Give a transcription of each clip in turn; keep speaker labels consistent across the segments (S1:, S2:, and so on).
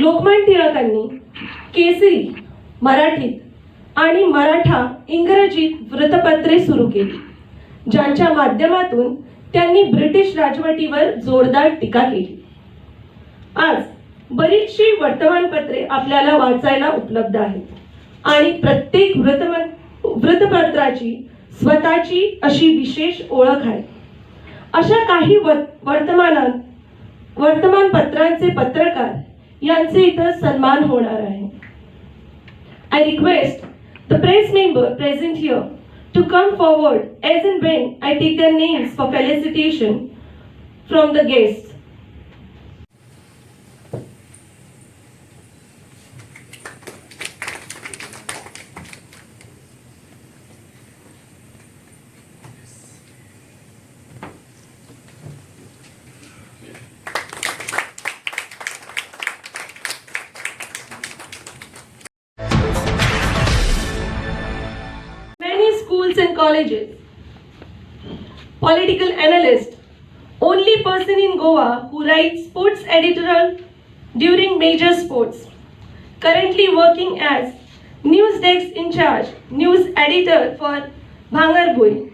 S1: लोकमान्य टिळकांनी केसरी मराठीत आणि मराठा इंग्रजीत वृत्तपत्रे सुरू केली ज्यांच्या माध्यमातून त्यांनी ब्रिटिश राजवटीवर जोरदार टीका केली. आज बरीचशी वर्तमानपत्रे आपल्याला वाचायला उपलब्ध आहेत आणि प्रत्येक वृत्तमान वृत्तपत्राची स्वतःची अशी विशेष ओळख आहे. अशा काही वर्तमानात वर्तमानपत्रांचे पत्रकार यांचे इथं सन्मान होणार आहे. I request the press member present here to come forward as and when I take the names for felicitation from the guest Political analyst, only person in Goa who writes sports editorial during major sports. Currently working as news desk in charge, news editor for Bhangarpur.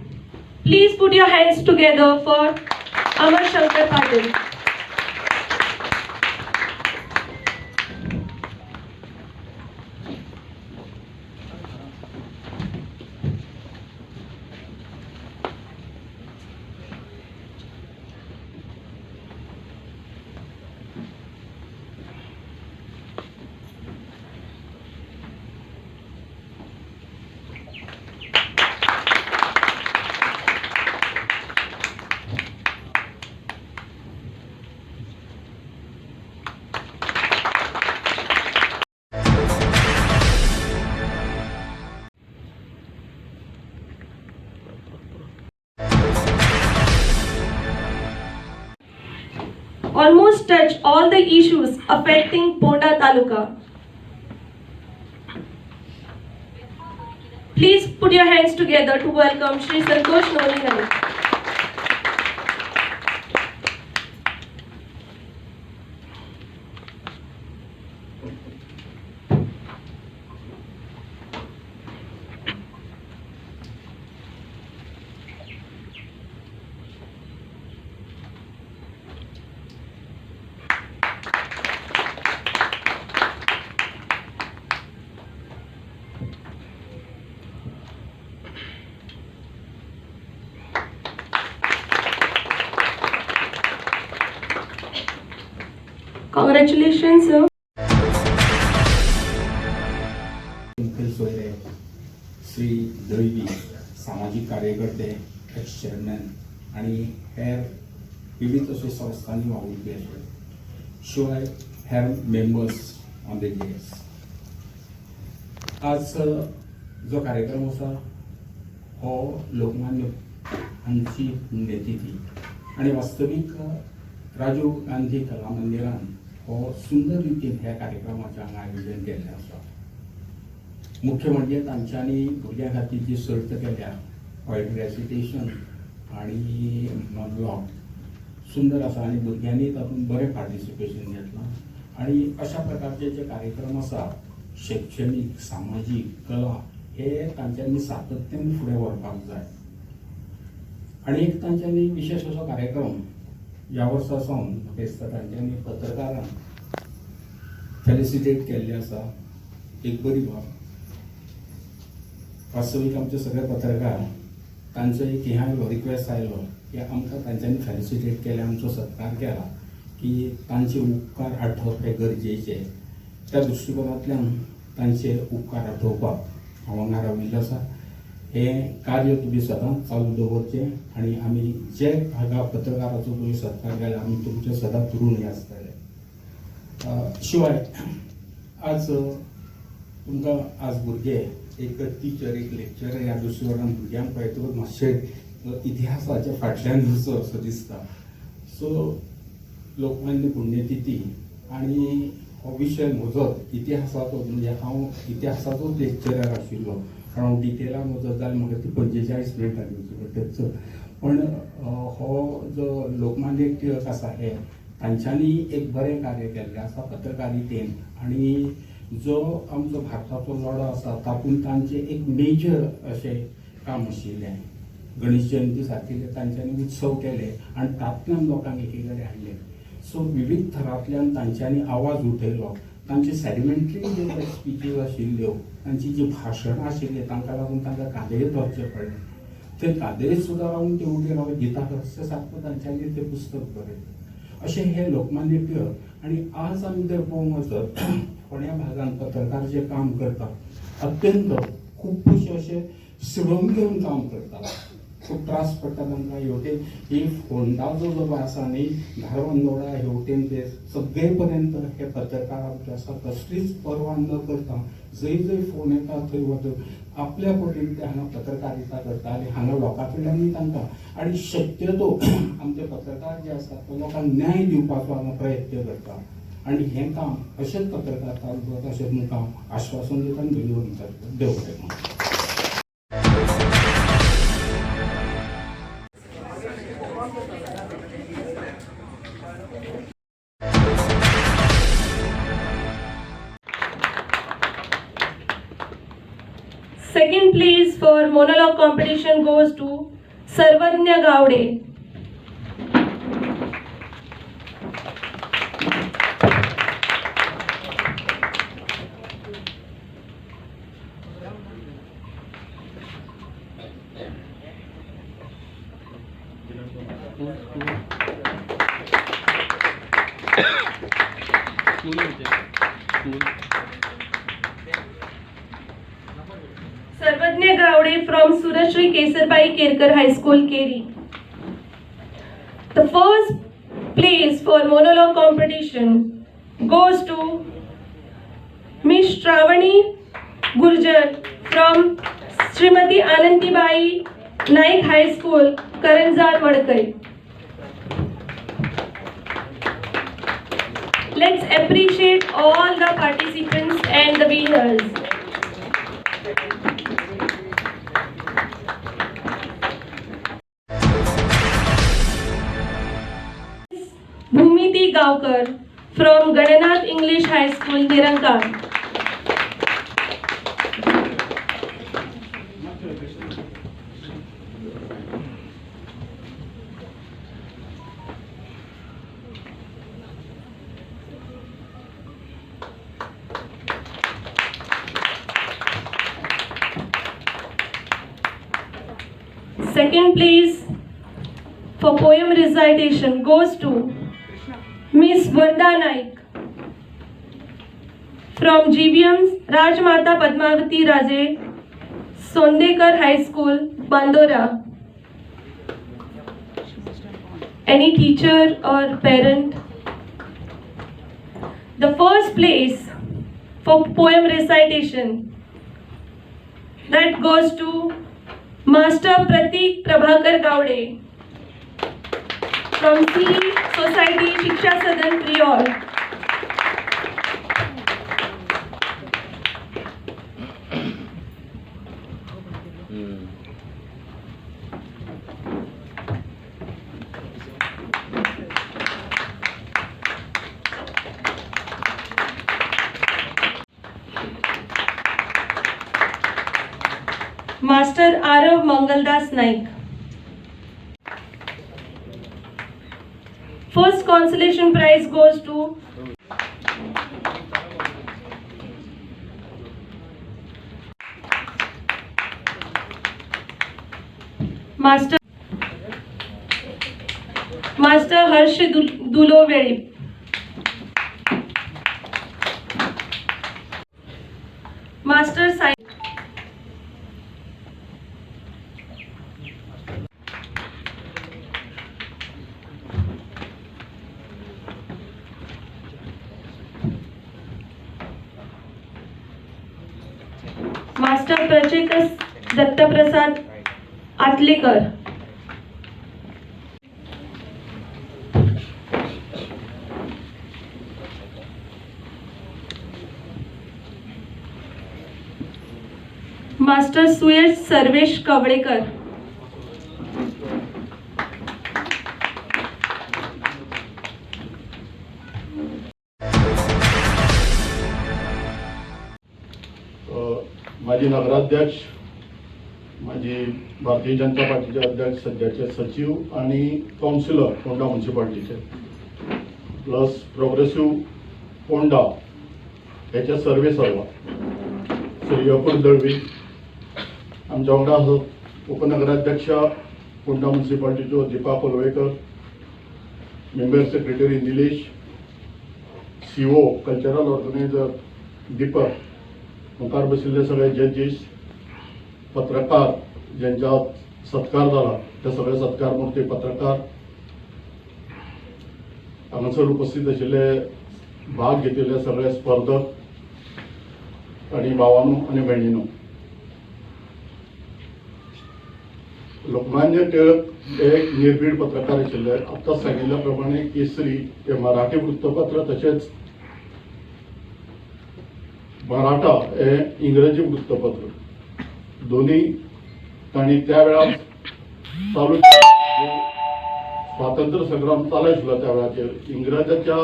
S1: Please put your hands together for Amar Shankar Patil. Almost touch all the issues affecting Ponda Taluka. Please put your hands together to welcome Shri Santosh Noli
S2: कार्यकर्ते ex chairman आणि हेर विविध अशे संस्थांनी वावुरपी आसले शिवाय हेर मेंबर्स ऑन द एस आज जो कार्यक्रम आसा हो लोकमान्य हांची पुण्यतिथी आणि वास्तवीक राजीव गांधी कला मंदिरान हो सुंदर रितीन ह्या कार्यक्रमाचें हांगा आयोजन केल्लें आसा मुख्य म्हणजे तांच्यांनी भुरग्यां खातीर जी सर्त केल्या. वायट रेसिटेशन आणि ब्लॉग सुंदर आसा आनी भुरग्यांनी तातूंत बरें पार्टिसिपेशन घेतलां. आणि अशा प्रकारचे जे कार्यक्रम आसा शैक्षणीक सामाजीक कला हे तांच्यांनी सातत्यान फुडें व्हरपाक जाय आणि एक तांच्यांनी विशेष असो कार्यक्रम ह्या वर्सा सावन म्हाका दिसता तांच्यांनी पत्रकारांक फेलिसिटेट केल्ले आसा एक बरी बाब. वास्तवीक आमचे सगळे पत्रकार तांचो एक हें आयलो रिक्वेस्ट आयलो की आमकां तांच्यांनी फेलिसिटेट केले आमचो सत्कार केला की तांचे उपकार आठोवप हे गरजेचे त्या दृश्टिकोनांतल्यान तांचे उपकार आठोवपाक हांव हांगा राविल्लो आसा हे कार्य तुमी सदांच चालू दवरचे आणि आमी जे हांगा पत्रकाराचो तुमी सत्कार केला आमी तुमचे सदांच ऋणी आसतले शिवाय आज तुमकां आज भुरगे एक टिचर एक लेक्चर ह्या दृश्टीकोनान भुरग्यांक पळयतकच मातशें इतिहासाच्या फाटल्यान दिसो असो दिसता. सो लोकमान्य पुण्यतिथी आणि हो विशय म्हजोच इतिहासाचो म्हणजे हांव इतिहासाचोच लेक्चरर आशिल्लो कारण डिटेलान वचत जाल्यार म्हाका ती पंचेचाळीस मिनटां दिवची पडटली पण हो जो लोकमान्य टिळक आसा हे तांच्यांनी एक बरें कार्य केल्लें आसा पत्रकारितेन आनी जो आमचो भारताचो लढो आसा तातूंत तांचें एक मेजर अशें काम आशिल्लें गणेश जयंती सारकिल्ले तांच्यांनी उत्सव केले आनी तातूंतल्यान लोकांक एके कडेन हाडले सो विविध थरांतल्यान तांच्यांनी आवाज उठयलो तांचे सॅडिमेंट्री ज्यो स्पिचीज आशिल्ल्यो तांची जी भाशणां आशिल्ली तांकां लागून तांकां कादेर धरचें पडलें. ते कादेरीत सुद्दां रावन ते उठे रावले गीता रहस्य सारको तांच्यांनी तें पुस्तक बरयलें अशें हे लोकमान्य टिळक आनी आज आमी जर पळोवंक वचत फोंड्या भागांत पत्रकार जे काम करतात अत्यंत खूप असे सिडोवन घेवन काम करतात. खूब त्रास पडटा तांकां हेवटेन ही फोंडा जो जो आसा न्ही धारबांदोडा हेवटेन ते म्हणजे सगळे पर्यंत हे पत्रकार आमचे आसा कसलीच पर्वा न करता जंय जंय फोन येता थंय वचत आपल्या पटीन ते हांगा पत्रकारिता करता आनी हांगा लोकां कडल्यानूय तांकां आनी शक्यतो आमचे पत्रकार जे आसात ते लोकांक न्याय दिवपाचो हांगा प्रयत्न करता. आनी हें काम अशेंच पत्रकार चालू अशेंच काम आश्वासन दिता आनी धन्यवाद
S1: competition goes to Sarvanya Gowde.
S3: School म्हणजे school
S1: Sarvanya Gowde from Surashri Kesarbai Kerkar High School, Keri. The first place for monologue competition goes to Miss Shravani Gurjar from Srimati anandibai Naik High School, karanzar Madkai. Let's appreciate all the participants and the winners. Gavkar from from English English High School, Second place for poem recitation goes to Miss Varda Naik from GVM Rajmata Padmavati Raje Sondekar High School, Bandora. Any teacher or parent? The first place for poem recitation that goes to Master Pratik Prabhakar Gowde council society Shiksha Sadan Priol master Aarav Mangaldas Naik. Consolation prize goes to Master Master Harsh Duloveri. Master Sai Dattaprasad Atlekar. Master Suyash Sarvesh Kavalekar
S4: माजी नगराध्यक्ष भारतीय जनता पार्टीचे अध्यक्ष सध्याचे सचिव आणि councillor Ponda म्युन्सिपाल्टीचे plus progressive Ponda हेचे सर्वे सर्व. श्री अपूर दळवी आमच्या वांगडा आसात हो, उपनगराध्यक्ष Ponda म्युन्सिपाल्टीच्यो Deepa Palvekar member secretary Nilesh CO cultural organiser Deepak Mukhar बशिल्ले सगळे जजीस पत्रकार ज्यांच्या सत्कार झाला ते सगळे सत्कार मूर्ती पत्रकार हांगासर उपस्थित आशिल्ले भाग घेतिल्ले सगळे स्पर्धक आणि भावानो आणि भयणीनो लोकमान्य टिळक हे एक निर्भीड पत्रकार आशिल्ले आतां सांगिल्ल्या प्रमाणे केसरी हे मराठी वृत्तपत्र तशेंच मराठा हे इंग्रजी वृत्तपत्र. दोन्ही तांणी त्या वेळार चालू स्वातंत्र्य संग्राम चालू आशिल्लो त्या वेळाचेर इंग्रजाच्या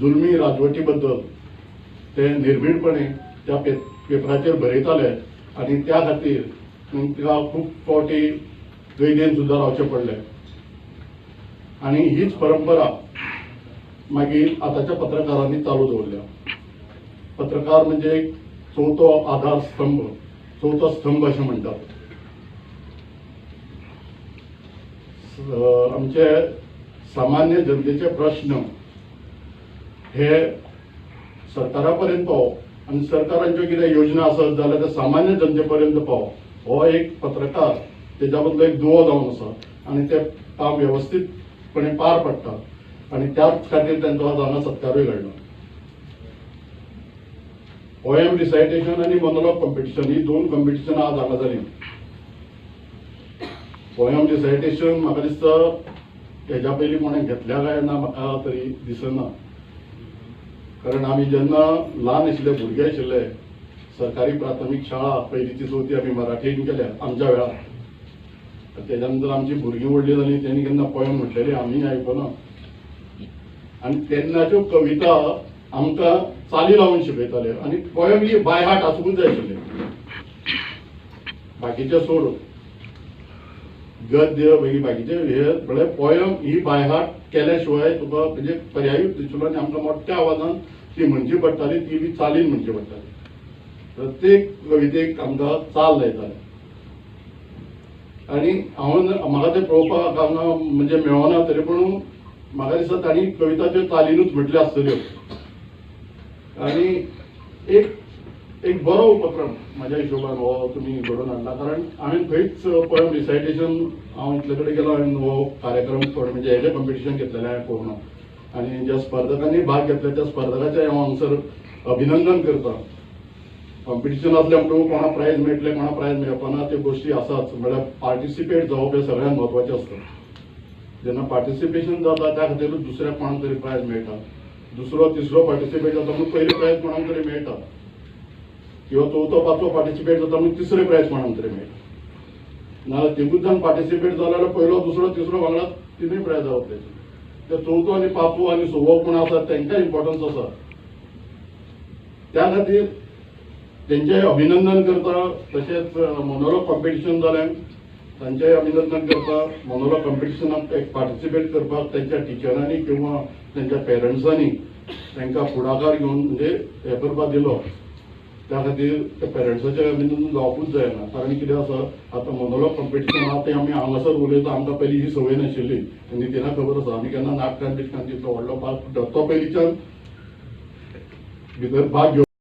S4: जुलमी राजवटी बद्दल ते निर्भीडपणे त्या पे पेपराचेर बरयताले आनी त्या खातीर तांकां खूब फावटी कैदेन सुद्दां रावचें पडलें. आनी हीच परंपरा मागीर आतांच्या पत्रकारांनी चालू दवरल्या. पत्रकार म्हणजे एक चवथो आधार स्तंभ चवथो स्तंभ अशें म्हणटात स- आमचे सामान्य जनतेचे प्रश्न हे सरकारा पर्यंत पावप आनी सरकारांच्यो कितें योजना आसत जाल्यार ते सामान्य जनते पर्यंत पावप हो एक पत्रकार तेच्या बद्दल एक दुवो जावन आसा आनी ते काम वेवस्थीतपणे पार पडटा आनी त्याच खातीर तांचो आज हांगा सत्कारूय घडला पोएम रिसायटेशन आनी मोनोलॉग कॉम्पिटिशन ही दोन कॉम्पिटिशनां आज हांगा जालीं पोयम डिसायटेशन म्हाका दिसता तेज्या पयलीं कोणें घेतल्या काय ना म्हाका तरी दिसना. कारण आमी जेन्ना ल्हान आशिल्ले भुरगे आशिल्ले सरकारी प्राथमीक शाळा पहिलीची चवथी आमी मराठीन केल्या आमच्या वेळार तेज्या नंतर आमची भुरगीं व्हडलीं जालीं तेणी केन्ना पोयम म्हटलेली आमी आयकना आनी तेन्नाच्यो कविता आमकां चाली लावन शिकयताले आनी पोयम ही बाय हार्ट आसूंकूच जाय आशिल्ली. बाकीचे सोड गद्य म्हणजे वेगळी बाकीचे हे म्हळ्यार पोयम ही बाय हार्ट केल्या शिवाय तुका म्हणजे पर्यायी दिसलो आनी आमकां मोठ्या आवाजान ती म्हणची पडटाली ती बी चालीन म्हणची पडटाली. प्रत्येक कवितेक आमकां चाल लायताले. आनी हांव म्हाका ते पळोवपाक हांगा म्हणजे मेळना तरी पूण म्हाका दिसता तांणी कविताच्यो चालीनूच म्हटल्यो आसतल्यो. आनी एक एक बरो उपक्रम माझ्या हिशोबान हो तुमी घडोवन हाडला कारण हांवें खंयच पळय रिसायटेशन हांव इतले कडेन गेलो हांवें हो कार्यक्रम कोण म्हणजे हेजें कॉम्पिटिशन घेतलेले हांवें पळोवना आनी ज्या स्पर्धकांनी भाग घेतले त्या स्पर्धकाचें हांव हांगसर अभिनंदन करता कॉम्पिटिशन आसलें म्हणून कोणा प्रायज मेळटले कोणा प्रायज मेळपाना त्यो गोश्टी आसात म्हळ्यार पार्टिसिपेट जावप हें सगळ्यांत म्हत्वाचें आसता जेन्ना पार्टिसिपेशन जाता त्या खातीरूच दुसऱ्या कोणाक तरी प्रायज मेळटा दुसरो तिसरो पार्टिसिपेट जाता म्हणून पयलें प्रायज कोणाक तरी मेळटा किंवा चवथो पांचवो पार्टिसिपेट जाता म्हणून तिसरे प्रायज कोणाक तरी मेळटा नाजाल्यार तिगूच जाण पार्टिसिपेट जालो जाल्यार पयलो दुसरो तिसरो वांगडा तिनूय प्रायज जावप ते चवथो आनी पांचवो आनी सवो कोण आसा तांकां इम्पॉर्टन्स आसा त्या खातीर तेंचें अभिनंदन करता तशेंच मोनोलॉग कॉम्पिटिशन जालें तांचेंय अभिनंदन करता मोनोलॉग कॉम्पिटिशनाक एक पार्टिसिपेट करपाक त्यांच्या टिचरांनी किंवा तेंच्या पेरंट्सांनी तांकां फुडाकार घेवन म्हणजे हे करपाक दिलो त्या खातीर त्या अभिनंदन जावपूच जायना कारण कितें आसा आतां मोनोलॉग कॉम्पिटिशन आहा तें आमी हांगासर उलयता आमकां पयलीं ही संवय नाशिल्ली आनी खबर आसा आमी केन्ना नाटकान बिटकान तितलो व्हडलो भाग तो पयलींच्यान भितर भाग घेवन